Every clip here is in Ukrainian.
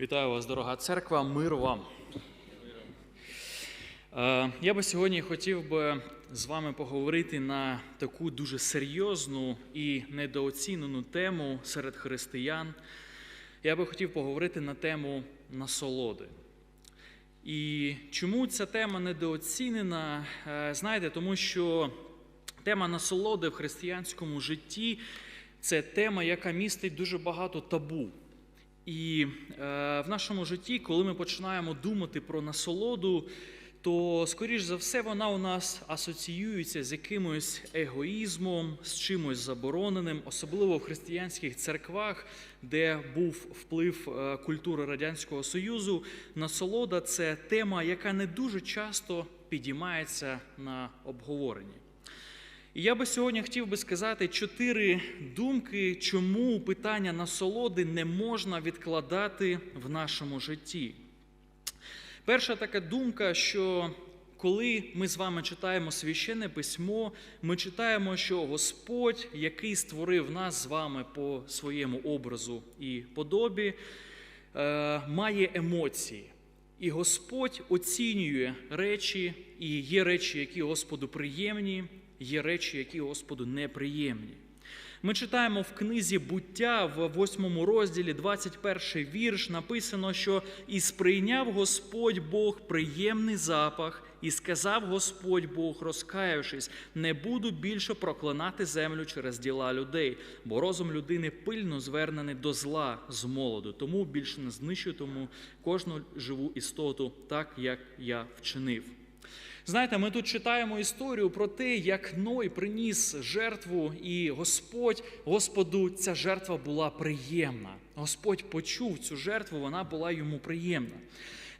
Вітаю вас, дорога церква, мир вам. Е, Я би сьогодні хотів би з вами поговорити на таку дуже серйозну і недооцінену тему серед християн. Я би хотів поговорити на тему насолоди. І чому ця тема недооцінена? Е, Знаєте, тому що тема насолоди в християнському житті це тема, яка містить дуже багато табу. І е, в нашому житті, коли ми починаємо думати про насолоду, то, скоріш за все, вона у нас асоціюється з якимось егоїзмом, з чимось забороненим, особливо в християнських церквах, де був вплив е, культури Радянського Союзу. Насолода це тема, яка не дуже часто підіймається на обговоренні. І я би сьогодні хотів би сказати чотири думки, чому питання насолоди не можна відкладати в нашому житті. Перша така думка, що коли ми з вами читаємо священне письмо, ми читаємо, що Господь, який створив нас з вами по своєму образу і подобі, е, має емоції. І Господь оцінює речі, і є речі, які Господу приємні, є речі, які Господу неприємні. Ми читаємо в книзі буття в 8 розділі, 21 вірш, написано, що і сприйняв Господь Бог приємний запах, і сказав Господь Бог, розкаявшись, не буду більше проклинати землю через діла людей, бо розум людини пильно звернений до зла з молоду, тому більше не знищую тому кожну живу істоту, так як я вчинив. Знаєте, ми тут читаємо історію про те, як Ной приніс жертву, і Господь, Господу, ця жертва була приємна. Господь почув цю жертву, вона була йому приємна.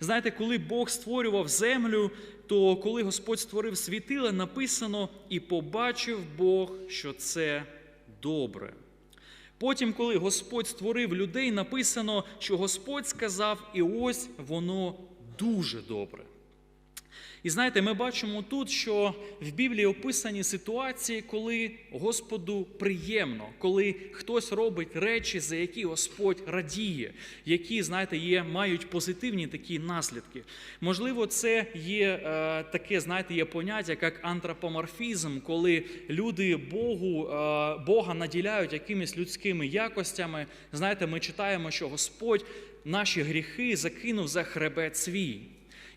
Знаєте, коли Бог створював землю, то коли Господь створив світила, написано і побачив Бог, що це добре. Потім, коли Господь створив людей, написано, що Господь сказав, і ось воно дуже добре. І знаєте, ми бачимо тут, що в Біблії описані ситуації, коли Господу приємно, коли хтось робить речі, за які Господь радіє, які, знаєте, є, мають позитивні такі наслідки. Можливо, це є е, таке, знаєте, є поняття, як антропоморфізм, коли люди Богу, е, Бога наділяють якимись людськими якостями. Знаєте, ми читаємо, що Господь наші гріхи закинув за хребет свій.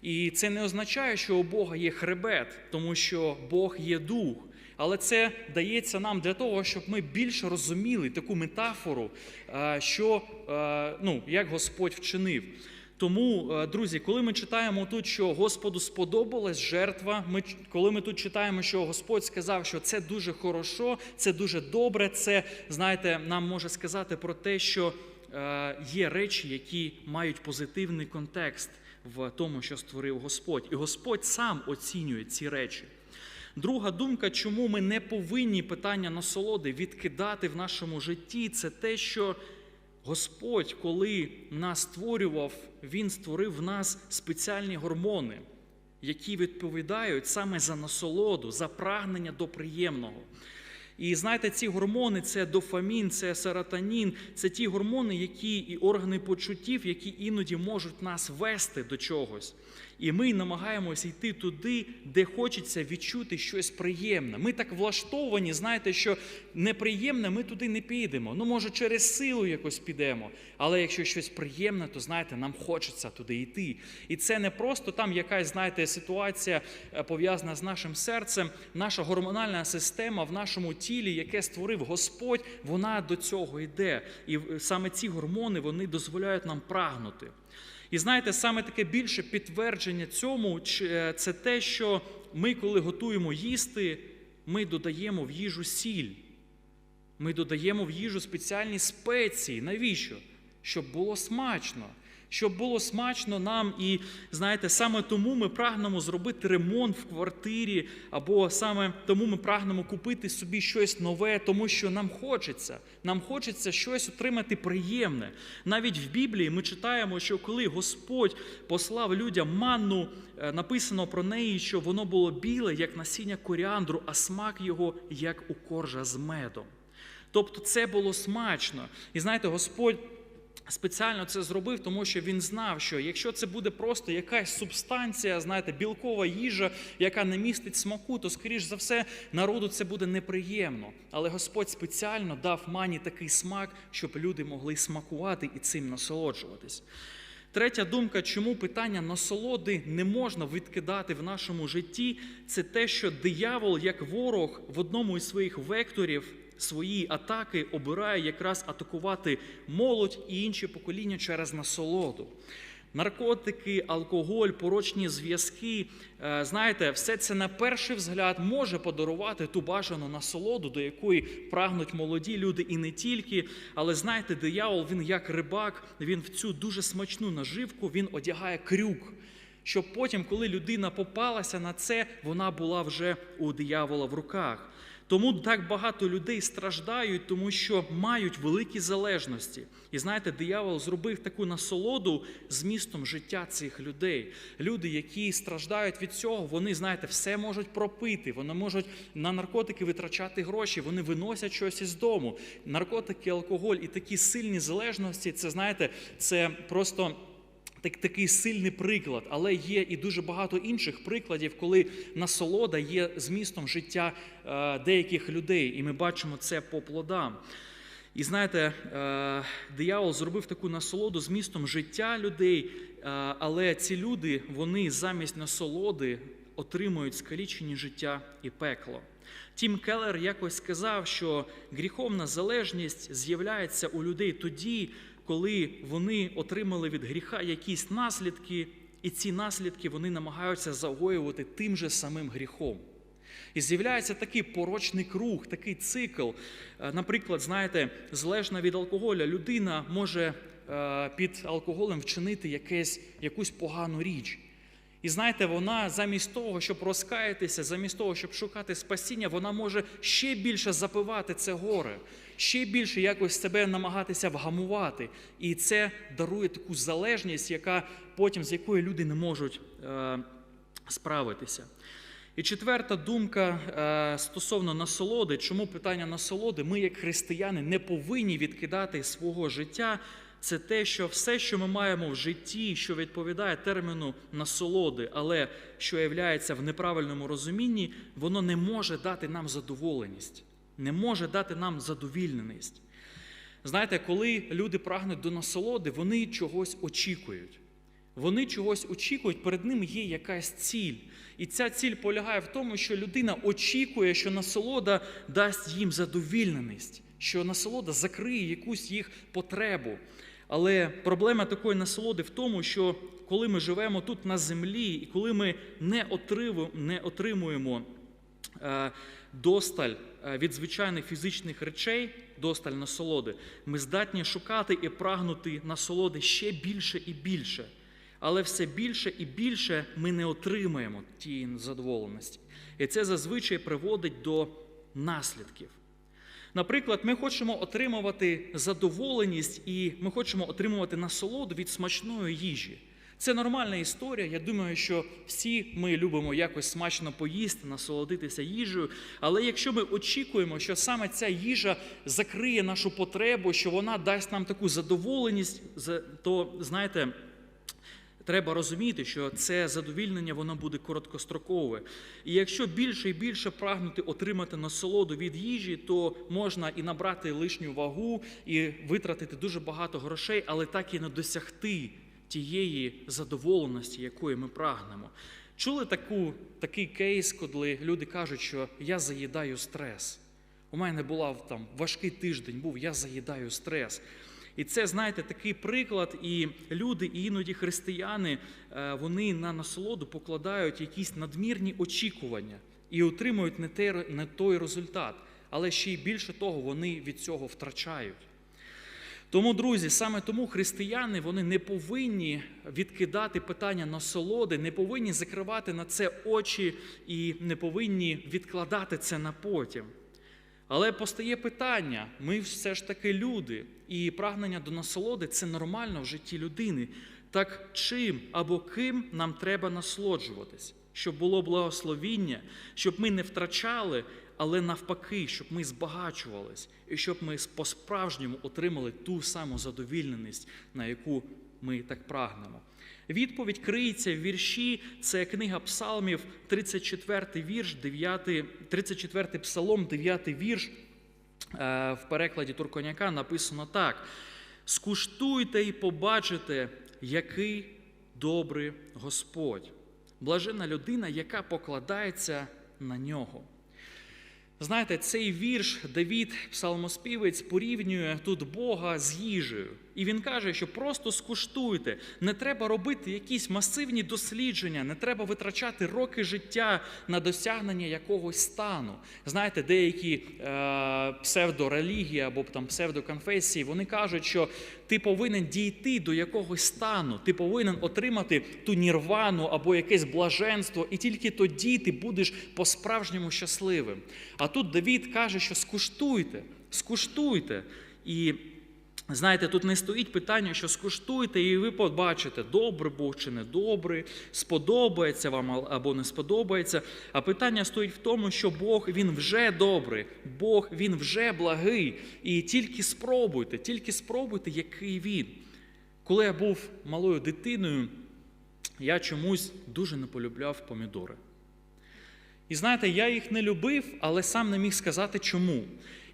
І це не означає, що у Бога є хребет, тому що Бог є дух. Але це дається нам для того, щоб ми більше розуміли таку метафору, е, що е, ну, як Господь вчинив. Тому, е, друзі, коли ми читаємо тут, що Господу сподобалась жертва, ми, коли ми тут читаємо, що Господь сказав, що це дуже хорошо, це дуже добре, це, знаєте, нам може сказати про те, що є речі, які мають позитивний контекст в тому, що створив Господь. І Господь сам оцінює ці речі. Друга думка, чому ми не повинні питання насолоди відкидати в нашому житті, це те, що Господь, коли нас створював, Він створив в нас спеціальні гормони, які відповідають саме за насолоду, за прагнення до приємного. І знаєте, ці гормони це дофамін, це серотонін, це ті гормони, які і органи почуттів, які іноді можуть нас вести до чогось. І ми намагаємося йти туди, де хочеться відчути щось приємне. Ми так влаштовані, знаєте, що неприємне, ми туди не підемо. Ну, може, через силу якось підемо. Але якщо щось приємне, то знаєте, нам хочеться туди йти. І це не просто там якась, знаєте, ситуація пов'язана з нашим серцем. Наша гормональна система в нашому тілі, яке створив Господь, вона до цього йде. І саме ці гормони вони дозволяють нам прагнути. І знаєте, саме таке більше підтвердження цьому це те, що ми, коли готуємо їсти, ми додаємо в їжу сіль. Ми додаємо в їжу спеціальні спеції. Навіщо? Щоб було смачно. Щоб було смачно нам, і знаєте, саме тому ми прагнемо зробити ремонт в квартирі, або саме тому ми прагнемо купити собі щось нове, тому що нам хочеться. Нам хочеться щось отримати приємне. Навіть в Біблії ми читаємо, що коли Господь послав людям манну, написано про неї, що воно було біле, як насіння коріандру, а смак його як у коржа з медом. Тобто це було смачно. І знаєте, Господь спеціально це зробив, тому що він знав, що якщо це буде просто якась субстанція, знаєте, білкова їжа, яка не містить смаку, то скоріш за все народу це буде неприємно. Але Господь спеціально дав мані такий смак, щоб люди могли смакувати і цим насолоджуватись. Третя думка, чому питання насолоди не можна відкидати в нашому житті, це те, що диявол, як ворог, в одному із своїх векторів свої атаки обирає якраз атакувати молодь і інші покоління через насолоду. Наркотики, алкоголь, порочні зв'язки. е, Знаєте, все це на перший взгляд може подарувати ту бажану насолоду, до якої прагнуть молоді люди і не тільки. Але знаєте, диявол, він як рибак, він в цю дуже смачну наживку він одягає крюк. Щоб потім, коли людина попалася на це, вона була вже у диявола в руках. Тому так багато людей страждають, тому що мають великі залежності. І знаєте, диявол зробив таку насолоду змістом життя цих людей. Люди, які страждають від цього, вони, знаєте, все можуть пропити, вони можуть на наркотики витрачати гроші, вони виносять щось із дому. Наркотики, алкоголь і такі сильні залежності, це знаєте, це просто. Так, такий сильний приклад, але є і дуже багато інших прикладів, коли насолода є змістом життя е, деяких людей, і ми бачимо це по плодам. І знаєте, е, диявол зробив таку насолоду змістом життя людей, е, але ці люди, вони замість насолоди отримують скалічені життя і пекло. Тім Келлер якось сказав, що гріховна залежність з'являється у людей тоді, коли вони отримали від гріха якісь наслідки, і ці наслідки вони намагаються загоювати тим же самим гріхом. І з'являється такий порочний круг, такий цикл. Е, Наприклад, знаєте, залежна від алкоголя, людина може е, під алкоголем вчинити якесь, якусь погану річ. І знаєте, вона замість того, щоб розкаятися, замість того, щоб шукати спасіння, вона може ще більше запивати це горе, ще більше якось себе намагатися вгамувати. І це дарує таку залежність, яка потім з якої люди не можуть е, справитися. І четверта думка е, стосовно насолоди, чому питання насолоди, ми, як християни, не повинні відкидати свого життя. Це те, що все, що ми маємо в житті, що відповідає терміну насолоди, але що являється в неправильному розумінні, воно не може дати нам задоволеність, не може дати нам задовільненість. Знаєте, коли люди прагнуть до насолоди, вони чогось очікують. Вони чогось очікують, перед ними є якась ціль. І ця ціль полягає в тому, що людина очікує, що насолода дасть їм задовільненість, що насолода закриє якусь їх потребу. Але проблема такої насолоди в тому, що коли ми живемо тут на землі, і коли ми не отримуємо, е, досталь е, від звичайних фізичних речей, досталь насолоди, ми здатні шукати і прагнути насолоди ще більше і більше. Але все більше і більше ми не отримаємо тієї задоволеності. І це зазвичай приводить до наслідків. Наприклад, ми хочемо отримувати задоволеність і ми хочемо отримувати насолоду від смачної їжі. Це нормальна історія. Я думаю, що всі ми любимо якось смачно поїсти, насолодитися їжею. Але якщо ми очікуємо, що саме ця їжа закриє нашу потребу, що вона дасть нам таку задоволеність, то знаєте. Треба розуміти, що це задовільнення воно буде короткострокове. І якщо більше і більше прагнути отримати насолоду від їжі, то можна і набрати лишню вагу, і витратити дуже багато грошей, але так і не досягти тієї задоволеності, якої ми прагнемо. Чули таку, такий кейс, коли люди кажуть, що я заїдаю стрес. У мене був там важкий тиждень, був я заїдаю стрес. І це, знаєте, такий приклад, і люди, і іноді християни, е, вони на насолоду покладають якісь надмірні очікування і отримують не той, не той результат, але ще й більше того, вони від цього втрачають. Тому, друзі, саме тому християни вони не повинні відкидати питання насолоди, не повинні закривати на це очі і не повинні відкладати це на потім. Але постає питання: ми все ж таки люди, і прагнення до насолоди це нормально в житті людини. Так чим або ким нам треба насолоджуватись, щоб було благословіння, щоб ми не втрачали, але навпаки, щоб ми збагачувались і щоб ми по-справжньому отримали ту саму задовільненість, на яку ми так прагнемо. Відповідь криється в вірші. Це книга Псалмів, 34 вірш, 9, 34 псалом, 9 вірш. Е, В перекладі Турконяка написано так: скуштуйте і побачите, який добрий Господь. Блажена людина, яка покладається на нього. Знаєте, цей вірш Давід, псалмоспівець, порівнює тут Бога з їжею. І він каже, що просто скуштуйте. Не треба робити якісь масивні дослідження, не треба витрачати роки життя на досягнення якогось стану. Знаєте, деякі е, псевдорелігії або там псевдоконфесії, вони кажуть, що ти повинен дійти до якогось стану, ти повинен отримати ту нірвану або якесь блаженство, і тільки тоді ти будеш по-справжньому щасливим. А тут Давід каже, що скуштуйте, скуштуйте. І знаєте, тут не стоїть питання, що скуштуйте, і ви побачите, добре Бог чи не добрий, сподобається вам або не сподобається. А питання стоїть в тому, що Бог він вже добрий, Бог він вже благий. І тільки спробуйте, тільки спробуйте, який він. Коли я був малою дитиною, я чомусь дуже не полюбляв помідори. І знаєте, я їх не любив, але сам не міг сказати чому.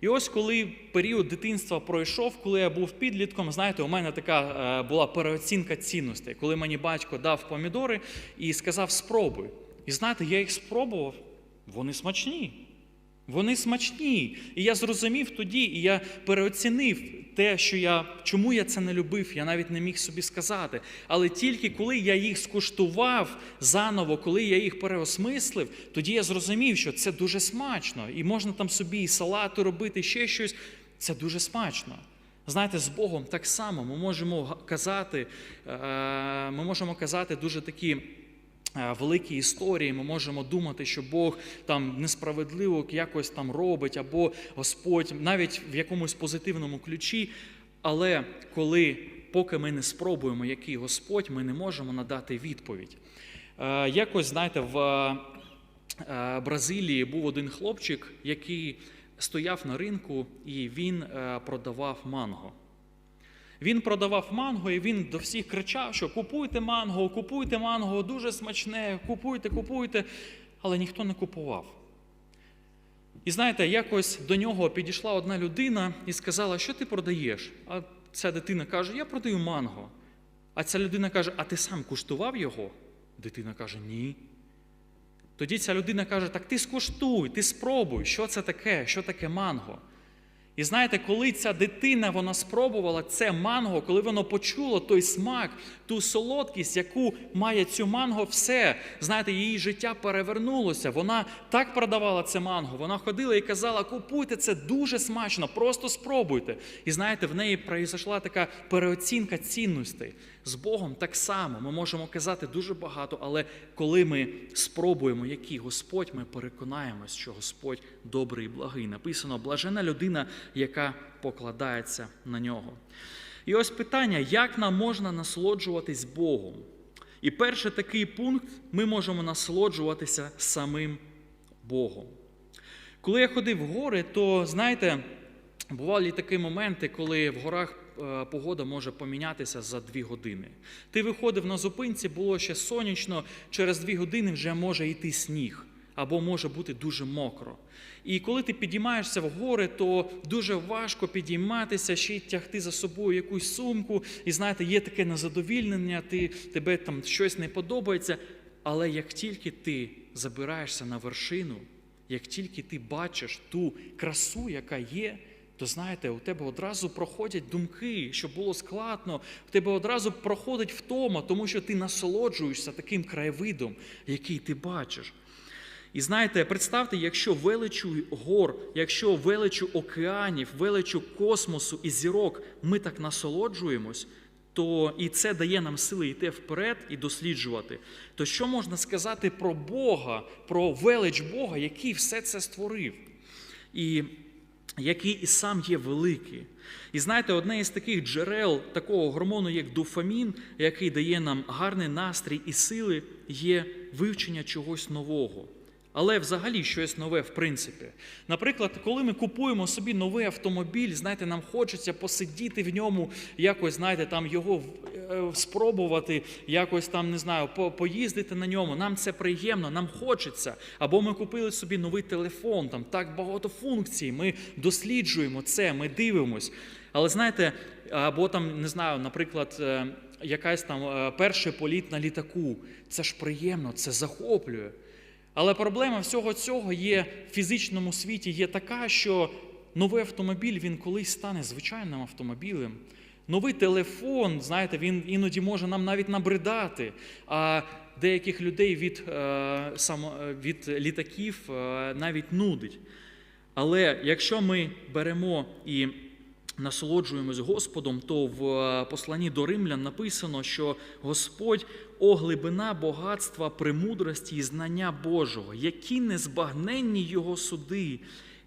І ось коли період дитинства пройшов, коли я був підлітком, знаєте, у мене така е, була переоцінка цінностей, коли мені батько дав помідори і сказав спробуй. І знаєте, я їх спробував, вони смачні. Вони смачні. І я зрозумів тоді, і я переоцінив те, що я чому я це не любив, я навіть не міг собі сказати. Але тільки коли я їх скуштував заново, коли я їх переосмислив, тоді я зрозумів, що це дуже смачно, і можна там собі і салати робити, ще щось. Це дуже смачно. Знаєте, з Богом так само ми можемо казати, е, ми можемо казати дуже такі. Е, великі історії, ми можемо думати, що Бог там несправедливо якось там робить, або Господь навіть в якомусь позитивному ключі. Але коли, поки ми не спробуємо, який Господь, ми не можемо надати відповідь. Е, Якось, знаєте, в е, Бразилії був один хлопчик, який стояв на ринку і він продавав манго. Він продавав манго, і він до всіх кричав, що купуйте манго, купуйте манго, дуже смачне, купуйте, купуйте, але ніхто не купував. І знаєте, якось до нього підійшла одна людина і сказала, що ти продаєш? А ця дитина каже, я продаю манго. А ця людина каже, а ти сам куштував його? Дитина каже, ні. Тоді ця людина каже, так ти скуштуй, ти спробуй, що це таке, що таке манго. І знаєте, коли ця дитина вона спробувала це манго, коли воно почуло той смак, ту солодкість, яку має цю манго, все, знаєте, її життя перевернулося. Вона так продавала це манго. Вона ходила і казала: купуйте це дуже смачно, просто спробуйте. І знаєте, в неї пройшла така переоцінка цінностей. З Богом так само ми можемо казати дуже багато, але коли ми спробуємо, який Господь, ми переконаємось, що Господь добрий і благий. Написано блажена людина, яка покладається на нього. І ось питання, як нам можна насолоджуватись Богом? І перший такий пункт ми можемо насолоджуватися самим Богом. Коли я ходив в гори, то знаєте, бували такі моменти, коли в горах е, погода може помінятися за дві години. Ти виходив на зупинці, було ще сонячно, через дві години вже може йти сніг або може бути дуже мокро. І коли ти підіймаєшся в гори, то дуже важко підійматися, ще й тягти за собою якусь сумку. І знаєте, є таке незадовільнення, ти, тебе там щось не подобається. Але як тільки ти забираєшся на вершину, як тільки ти бачиш ту красу, яка є, то знаєте, у тебе одразу проходять думки, що було складно, в тебе одразу проходить втома, тому що ти насолоджуєшся таким краєвидом, який ти бачиш. І знаєте, представте, якщо величу гор, якщо величу океанів, величу космосу і зірок ми так насолоджуємось, то і це дає нам сили йти вперед і досліджувати. То що можна сказати про Бога, про велич Бога, який все це створив? І який і сам є великий. І знаєте, одне із таких джерел такого гормону, як дофамін, який дає нам гарний настрій і сили, є вивчення чогось нового. Але взагалі щось нове, в принципі. Наприклад, коли ми купуємо собі новий автомобіль, знаєте, нам хочеться посидіти в ньому, якось, знаєте, там його е, спробувати, якось там, не знаю, по- поїздити на ньому. Нам це приємно, нам хочеться. Або ми купили собі новий телефон, там так багато функцій. Ми досліджуємо це, ми дивимось. Але знаєте, або там, не знаю, наприклад, е, якась там е, перший політ на літаку. Це ж приємно, це захоплює. Але проблема всього цього є в фізичному світі є така, що новий автомобіль він колись стане звичайним автомобілем. Новий телефон, знаєте, він іноді може нам навіть набридати. А деяких людей від, е, е, від літаків е, навіть нудить. Але якщо ми беремо і насолоджуємось Господом, то в посланні до римлян написано, що Господь о глибина багатства, премудрості і знання Божого, які незбагненні Його суди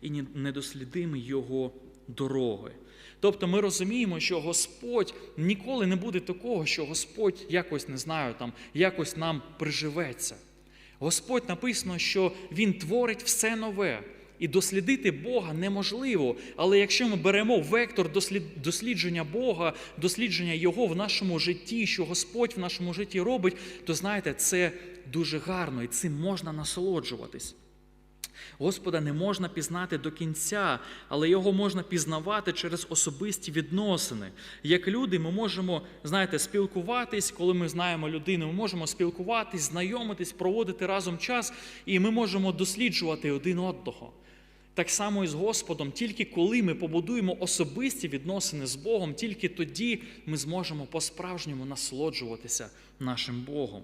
і недослідимі Його дороги. Тобто ми розуміємо, що Господь ніколи не буде такого, що Господь якось не знаю, там якось нам приживеться. Господь написано, що Він творить все нове. І дослідити Бога неможливо. Але якщо ми беремо вектор дослідження Бога, дослідження Його в нашому житті, що Господь в нашому житті робить, то знаєте, це дуже гарно і цим можна насолоджуватись. Господа не можна пізнати до кінця, але його можна пізнавати через особисті відносини. Як люди, ми можемо, знаєте, спілкуватись, коли ми знаємо людину, ми можемо спілкуватись, знайомитись, проводити разом час, і ми можемо досліджувати один одного. Так само і з Господом, тільки коли ми побудуємо особисті відносини з Богом, тільки тоді ми зможемо по-справжньому насолоджуватися нашим Богом.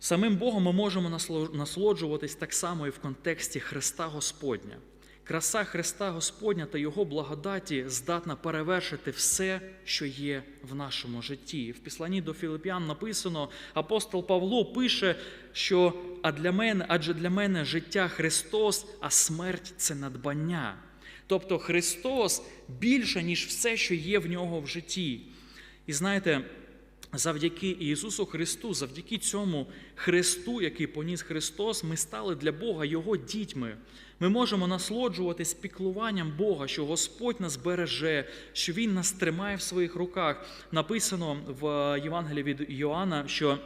Самим Богом ми можемо насолоджуватись так само і в контексті Христа Господня. Краса Христа Господня та Його благодаті здатна перевершити все, що є в нашому житті. В післанні до Філип'ян написано, апостол Павло пише, що а для мене, адже для мене життя Христос, а смерть це надбання. Тобто Христос більше, ніж все, що є в нього в житті. І знаєте, завдяки Ісусу Христу, завдяки цьому Христу, який поніс Христос, ми стали для Бога Його дітьми. Ми можемо насолоджуватись піклуванням Бога, що Господь нас береже, що Він нас тримає в своїх руках. Написано в Євангелії від Йоанна, що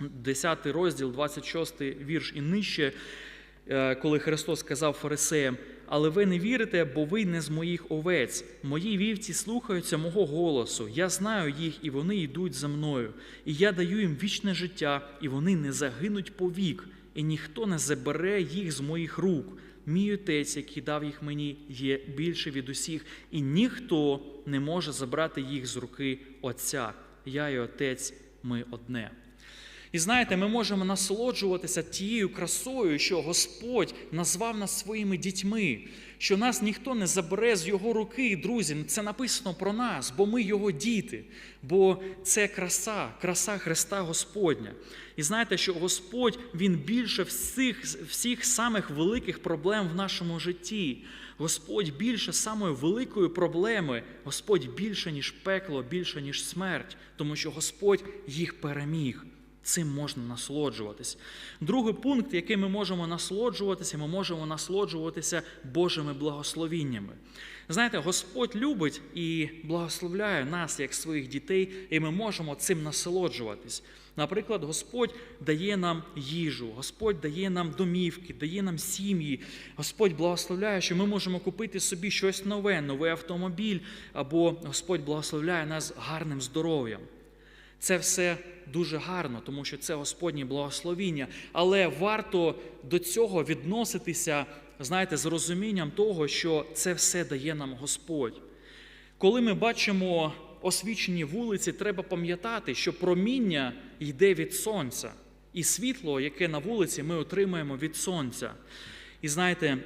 10 розділ, 26 вірш і нижче, коли Христос сказав фарисеям, але ви не вірите, бо ви не з моїх овець. Мої вівці слухаються мого голосу. Я знаю їх, і вони йдуть за мною. І я даю їм вічне життя, і вони не загинуть повік, і ніхто не забере їх з моїх рук. Мій отець, який дав їх мені, є більше від усіх, і ніхто не може забрати їх з руки Отця. Я і Отець, ми одне. І знаєте, ми можемо насолоджуватися тією красою, що Господь назвав нас своїми дітьми, що нас ніхто не забере з Його руки, друзі. Це написано про нас, бо ми Його діти, бо це краса, краса Христа Господня. І знаєте, що Господь Він більше всіх, всіх самих великих проблем в нашому житті. Господь більше самої великої проблеми, Господь більше, ніж пекло, більше, ніж смерть, тому що Господь їх переміг. Цим можна насолоджуватись. Другий пункт, який ми можемо насолоджуватися, ми можемо насолоджуватися Божими благословіннями. Знаєте, Господь любить і благословляє нас як своїх дітей, і ми можемо цим насолоджуватись. Наприклад, Господь дає нам їжу, Господь дає нам домівки, дає нам сім'ї. Господь благословляє, що ми можемо купити собі щось нове, новий автомобіль, або Господь благословляє нас гарним здоров'ям. Це все дуже гарно, тому що це Господнє благословіння. Але варто до цього відноситися, знаєте, з розумінням того, що це все дає нам Господь. Коли ми бачимо освічені вулиці, треба пам'ятати, що проміння йде від сонця, і світло, яке на вулиці, ми отримаємо від сонця. І знаєте,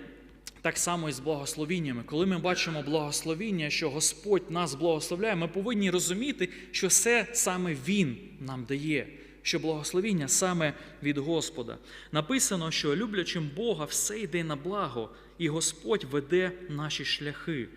так само і з благословіннями. Коли ми бачимо благословіння, що Господь нас благословляє, ми повинні розуміти, що це саме Він нам дає, що благословіння саме від Господа. Написано, що люблячим Бога все йде на благо, і Господь веде наші шляхи.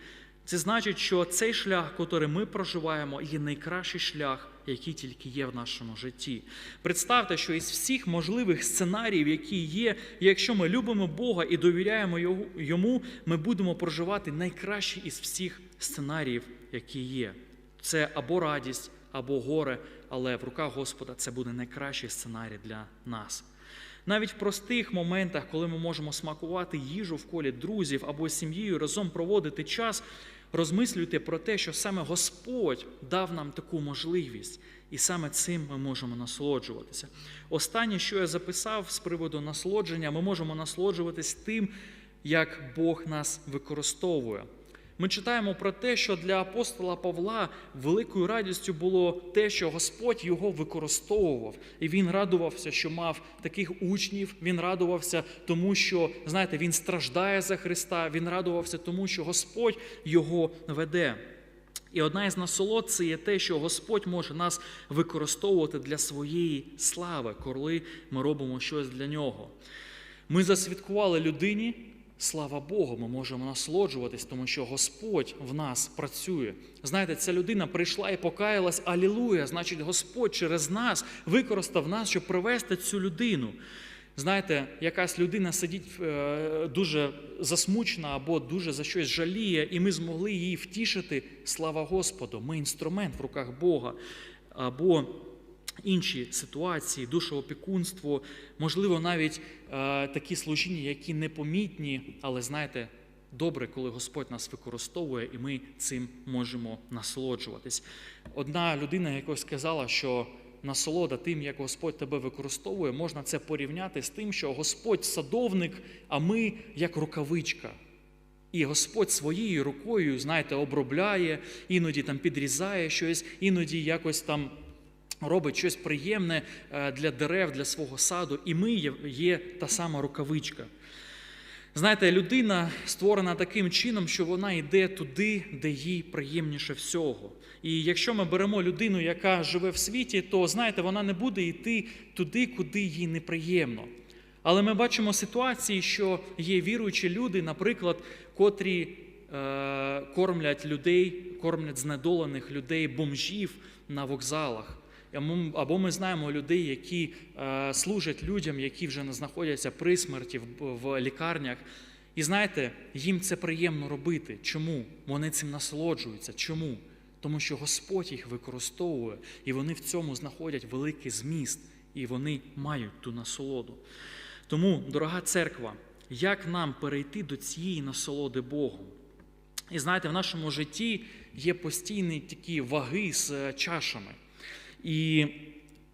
Це значить, що цей шлях, який ми проживаємо, є найкращий шлях, який тільки є в нашому житті. Представте, що із всіх можливих сценаріїв, які є, якщо ми любимо Бога і довіряємо йому, ми будемо проживати найкращий із всіх сценаріїв, які є. Це або радість, або горе, але в руках Господа це буде найкращий сценарій для нас. Навіть в простих моментах, коли ми можемо смакувати їжу в колі друзів або сім'єю разом проводити час, розмислюйте про те, що саме Господь дав нам таку можливість, і саме цим ми можемо насолоджуватися. Останнє, що я записав з приводу насолодження, ми можемо насолоджуватись тим, як Бог нас використовує. Ми читаємо про те, що для апостола Павла великою радістю було те, що Господь його використовував, і він радувався, що мав таких учнів. Він радувався тому, що знаєте, він страждає за Христа. Він радувався тому, що Господь його веде. І одна із насолод це є те, що Господь може нас використовувати для своєї слави, коли ми робимо щось для нього. Ми засвідкували людині. Слава Богу, ми можемо насолоджуватись, тому що Господь в нас працює. Знаєте, ця людина прийшла і покаялась, алілуя. Значить, Господь через нас використав нас, щоб привести цю людину. Знаєте, якась людина сидить е, дуже засмучена або дуже за щось жаліє, і ми змогли її втішити. Слава Господу! Ми інструмент в руках Бога. Або інші ситуації, душоопікунство, можливо, навіть такі служіння, які непомітні, але знаєте, добре, коли Господь нас використовує, і ми цим можемо насолоджуватись. Одна людина якось сказала, що насолода тим, як Господь тебе використовує, можна це порівняти з тим, що Господь садовник, а ми як рукавичка. І Господь своєю рукою, знаєте, обробляє, іноді там підрізає щось, іноді якось там робить щось приємне е, для дерев, для свого саду, і ми є, та сама рукавичка. Знаєте, людина створена таким чином, що вона йде туди, де їй приємніше всього. І якщо ми беремо людину, яка живе в світі, то знаєте, вона не буде йти туди, куди їй неприємно. Але ми бачимо ситуації, що є віруючі люди, наприклад, котрі е, кормлять людей, кормлять знедолених людей, бомжів на вокзалах. Або- ми знаємо людей, які е, служать людям, які вже не знаходяться при смерті в, в лікарнях. І знаєте, їм це приємно робити. Чому? Вони цим насолоджуються. Чому? Тому що Господь їх використовує, і вони в цьому знаходять великий зміст, і вони мають ту насолоду. Тому, дорога церква, як нам перейти до цієї насолоди Богом? І знаєте, в нашому житті є постійні такі ваги з е, чашами. І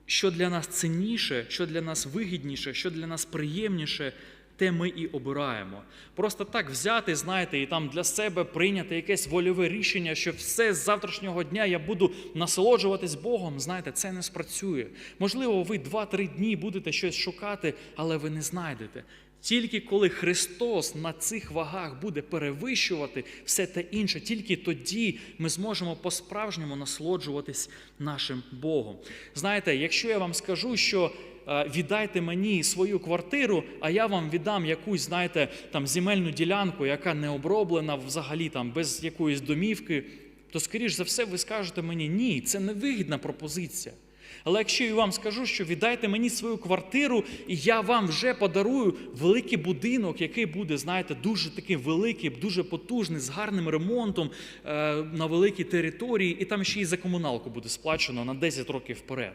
що для нас цінніше, що для нас вигідніше, що для нас приємніше, те ми і обираємо. Просто так взяти, знаєте, і там для себе прийняти якесь вольове рішення, що все з завтрашнього дня я буду насолоджуватись Богом. Знаєте, це не спрацює. Можливо, ви 2-3 дні будете щось шукати, але ви не знайдете. Тільки коли Христос на цих вагах буде перевищувати все те інше, тільки тоді ми зможемо по-справжньому насолоджуватись нашим Богом. Знаєте, якщо я вам скажу, що е, віддайте мені свою квартиру, а я вам віддам якусь, знаєте, там земельну ділянку, яка не оброблена взагалі там без якоїсь домівки, то скоріш за все ви скажете мені, ні, це невигідна пропозиція. Але якщо я вам скажу, що віддайте мені свою квартиру, і я вам вже подарую великий будинок, який буде, знаєте, дуже такий великий, дуже потужний, з гарним ремонтом е, на великій території, і там ще й за комуналку буде сплачено на 10 років вперед.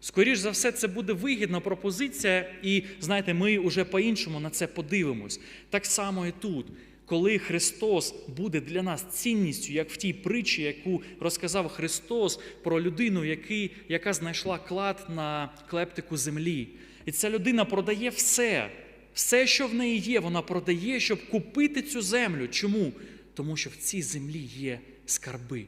Скоріш за все, це буде вигідна пропозиція, і знаєте, ми вже по-іншому на це подивимось. Так само і тут. Коли Христос буде для нас цінністю, як в тій притчі, яку розказав Христос про людину, який, яка знайшла клад на клептику землі. І ця людина продає все, все, що в неї є, вона продає, щоб купити цю землю. Чому? Тому що в цій землі є скарби.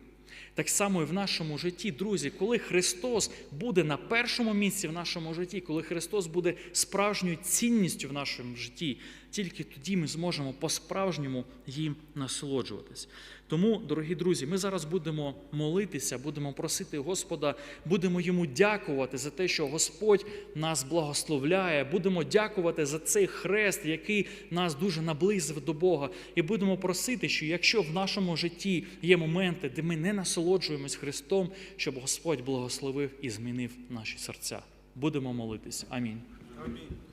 Так само і в нашому житті, друзі, коли Христос буде на першому місці в нашому житті, коли Христос буде справжньою цінністю в нашому житті, тільки тоді ми зможемо по-справжньому їм насолоджуватись. Тому, дорогі друзі, ми зараз будемо молитися, будемо просити Господа, будемо йому дякувати за те, що Господь нас благословляє, будемо дякувати за цей хрест, який нас дуже наблизив до Бога, і будемо просити, що якщо в нашому житті є моменти, де ми не насолоджуємось Христом, щоб Господь благословив і змінив наші серця. Будемо молитися. Амінь. Амінь.